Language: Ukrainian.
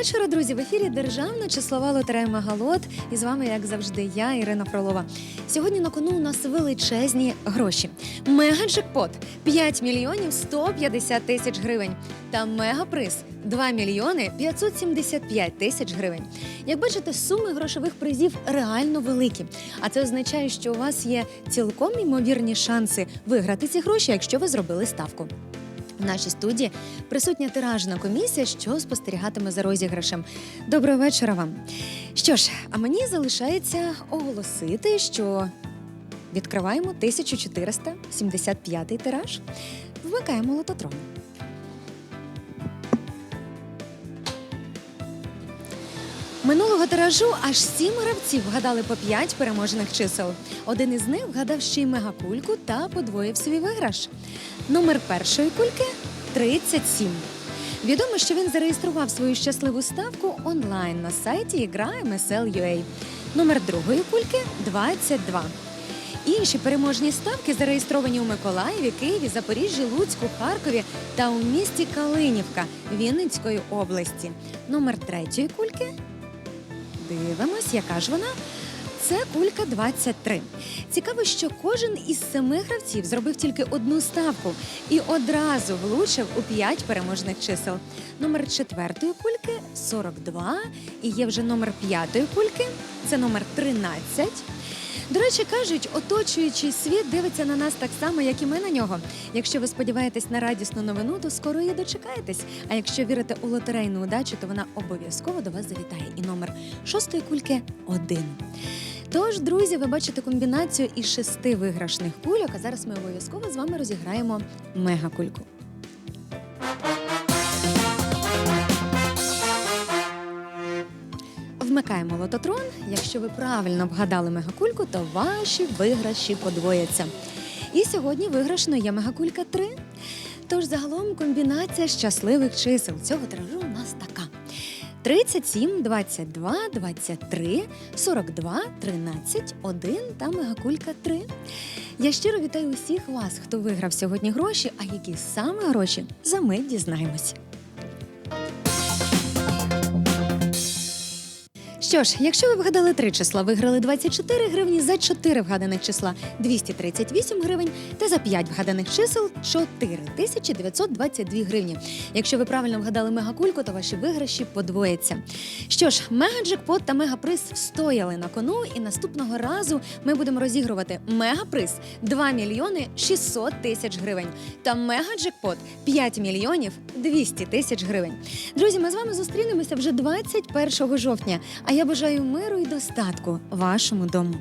вечора, друзі. В ефірі Державна числова лотерея Мегалот. І з вами, як завжди, я, Ірина Фролова. Сьогодні на кону у нас величезні гроші. Мегаджекпот 5 мільйонів 150 тисяч гривень. Та мегаприз 2 мільйони 575 тисяч гривень. Як бачите, суми грошових призів реально великі. А це означає, що у вас є цілком ймовірні шанси виграти ці гроші, якщо ви зробили ставку. В нашій студії присутня тиражна комісія, що спостерігатиме за розіграшем. Доброго вечора вам. Що ж, а мені залишається оголосити, що відкриваємо 1475 тираж, вмикаємо лототрон. Минулого тиражу аж сім гравців вгадали по п'ять переможених чисел. Один із них вгадав ще й мегакульку та подвоїв свій виграш. Номер першої кульки 37. Відомо, що він зареєстрував свою щасливу ставку онлайн на сайті ігра MSL.ua. Номер другої кульки 22. Інші переможні ставки зареєстровані у Миколаєві, Києві, Запоріжжі, Луцьку, Харкові та у місті Калинівка Вінницької області. Номер третьої кульки Дивимось, яка ж вона. Це кулька 23. Цікаво, що кожен із семи гравців зробив тільки одну ставку і одразу влучив у п'ять переможних чисел. Номер четвертої кульки 42. І є вже номер п'ятої кульки. Це номер 13. До речі, кажуть, оточуючий світ дивиться на нас так само, як і ми на нього. Якщо ви сподіваєтесь на радісну новину, то скоро її дочекаєтесь. А якщо вірите у лотерейну удачу, то вона обов'язково до вас завітає. І номер шостої кульки один. Тож, друзі, ви бачите комбінацію із шести виграшних кульок. А зараз ми обов'язково з вами розіграємо мегакульку. Вмикаємо лототрон. Якщо ви правильно вгадали мегакульку, то ваші виграші подвояться. І сьогодні виграшно є мегакулька 3. Тож загалом комбінація щасливих чисел цього тиражу у нас така: 37, 22, 23, 42, 13, 1 та мегакулька 3. Я щиро вітаю усіх вас, хто виграв сьогодні гроші, а які саме гроші за мить дізнаємось. Що ж, якщо ви вгадали три числа, виграли 24 гривні, за 4 вгаданих числа 238 гривень та за 5 вгаданих чисел 4922 гривні. Якщо ви правильно вгадали мегакульку, то ваші виграші подвояться. Що ж, мегаджекпот та мегаприз встояли на кону, і наступного разу ми будемо розігрувати мегаприз 2 мільйони 600 тисяч гривень та мегаджекпот 5 мільйонів 200 тисяч гривень. Друзі, ми з вами зустрінемося вже 21 жовтня. А я бажаю миру і достатку вашому дому.